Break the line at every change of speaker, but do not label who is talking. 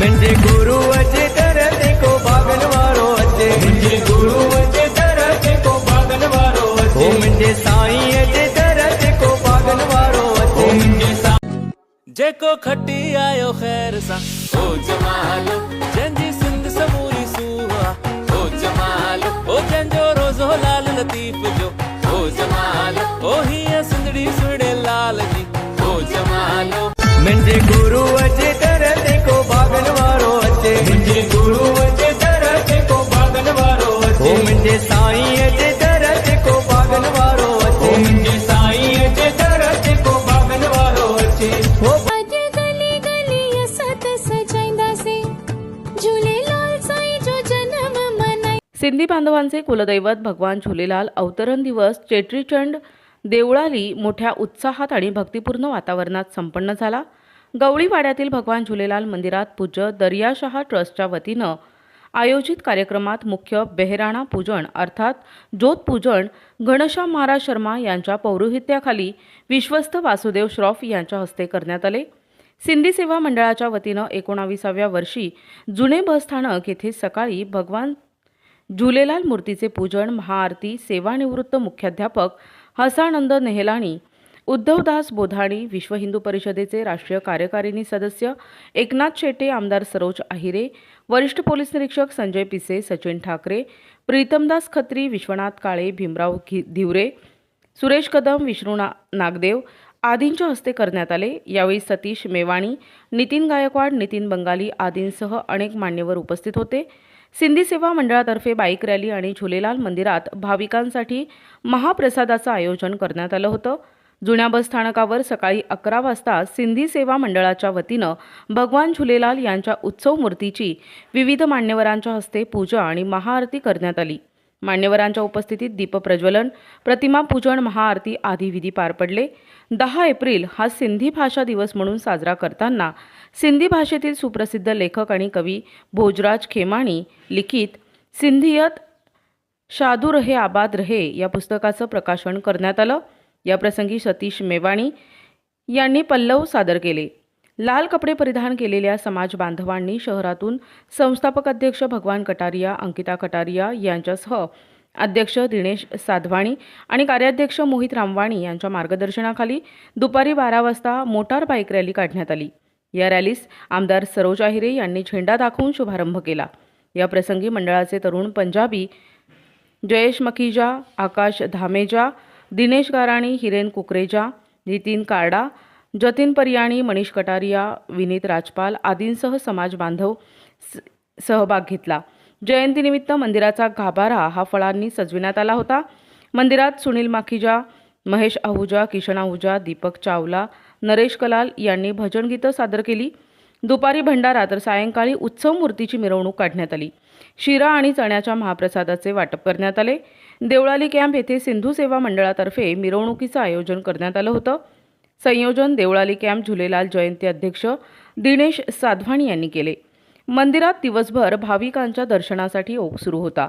म्हणजे गुरु अचे तर ते को बागन वारो अचे.
म्हणजे गुरु अचे तर ते को बागन वारो
हो
अचे
म्हणजे साईं अचे तर ते को बागन वारो
हो
अचे
म्हणजे
जेको खटी आयो ख़ैर सां.
ओ जमालो.
जंहिंजी सिंध समूरी सुहा
ओ जमालो.
ओ जंहिंजो रोज़ो लाल लतीफ़ जो.
ओ जमालो.
ओ हीअं सिंधड़ी सुहिणे लाल जी.
ओ जमालो.
म्हणजे
सिंधी बांधवांचे कुलदैवत भगवान झुलेलाल अवतरण दिवस चेट्रीचंड देवळाली मोठ्या उत्साहात आणि भक्तिपूर्ण वातावरणात संपन्न झाला. गवळीवाड्यातील भगवान झुलेलाल मंदिरात पूज्य दर्याशहा ट्रस्टच्या वतीनं आयोजित कार्यक्रमात मुख्य बेहराणा पूजन अर्थात ज्योतपूजन घनश्याम महाराज शर्मा यांच्या पौरोहित्याखाली विश्वस्त वासुदेव श्रॉफ यांच्या हस्ते करण्यात आले. सिंधी सेवा मंडळाच्या वतीनं एकोणाविसाव्या वर्षी जुने बसस्थानक येथे सकाळी भगवान झुलेलाल मूर्तीचे पूजन महाआरती सेवानिवृत्त मुख्याध्यापक हसानंद नेहलाणी उद्धवदास बोधाणी विश्व हिंदू परिषदेचे राष्ट्रीय कार्यकारिणी सदस्य एकनाथ शेटे आमदार सरोज आहिरे वरिष्ठ पोलीस निरीक्षक संजय पिसे सचिन ठाकरे प्रीतमदास खत्री विश्वनाथ काळे भीमराव धिवरे सुरेश कदम विष्णू ना नागदेव आदींच्या हस्ते करण्यात आले. यावेळी सतीश मेवाणी नितीन गायकवाड नितीन बंगाली आदींसह अनेक मान्यवर उपस्थित होते. सिंधी सेवा मंडळातर्फे बाईक रॅली आणि झुलेलाल मंदिरात भाविकांसाठी महाप्रसादाचं आयोजन करण्यात आलं होतं. जुन्या बस स्थानकावर सकाळी अकरा वाजता सिंधी सेवा मंडळाच्या वतीनं भगवान झुलेलाल यांच्या उत्सव मूर्तीची विविध मान्यवरांच्या हस्ते पूजा आणि महाआरती करण्यात आली. मान्यवरांच्या उपस्थितीत दीपप्रज्वलन प्रतिमा पूजन महाआरती आदी विधी पार पडले. दहा एप्रिल हा सिंधी भाषा दिवस म्हणून साजरा करताना सिंधी भाषेतील सुप्रसिद्ध लेखक आणि कवी भोजराज खेमाणी लिखित सिंधियत शादू रहे आबाद रहे या पुस्तकाचं प्रकाशन करण्यात आलं. याप्रसंगी सतीश मेवाणी यांनी पल्लव सादर केले. लाल कपडे परिधान केलेल्या समाज बांधवांनी शहरातून संस्थापक अध्यक्ष भगवान कटारिया अंकिता कटारिया यांच्यासह अध्यक्ष दिनेश साधवाणी आणि कार्याध्यक्ष मोहित रामवाणी यांच्या मार्गदर्शनाखाली दुपारी बारा वाजता मोटार बाईक रॅली काढण्यात आली. या रॅलीस आमदार सरोज आहिरे यांनी झेंडा दाखवून शुभारंभ केला. या प्रसंगी मंडळाचे तरुण पंजाबी जयेश मखीजा आकाश धामेजा दिनेश गाराणी हिरेन कुकरेजा नितीन कार्डा जतीन परियाणी मनीष कटारिया विनीत राजपाल आदींसह समाज बांधव स- सहभाग घेतला. जयंतीनिमित्त मंदिराचा गाभारा हा फळांनी सजविण्यात आला होता. मंदिरात सुनील माखीजा महेश आहुजा किशन आहुजा दीपक चावला नरेश कलाल यांनी भजनगीतं सादर केली. दुपारी भंडारा तर सायंकाळी उत्सव मूर्तीची मिरवणूक काढण्यात आली. शिरा आणि चण्याच्या महाप्रसादाचे वाटप करण्यात आले. देवळाली कॅम्प येथे सिंधू सेवा मंडळातर्फे मिरवणुकीचं आयोजन करण्यात आलं होतं. संयोजन देवळाली कॅम्प झुलेलाल जयंती अध्यक्ष दिनेश साधवाणी यांनी केले. मंदिरात दिवसभर भाविकांच्या दर्शनासाठी ओघ सुरू होता.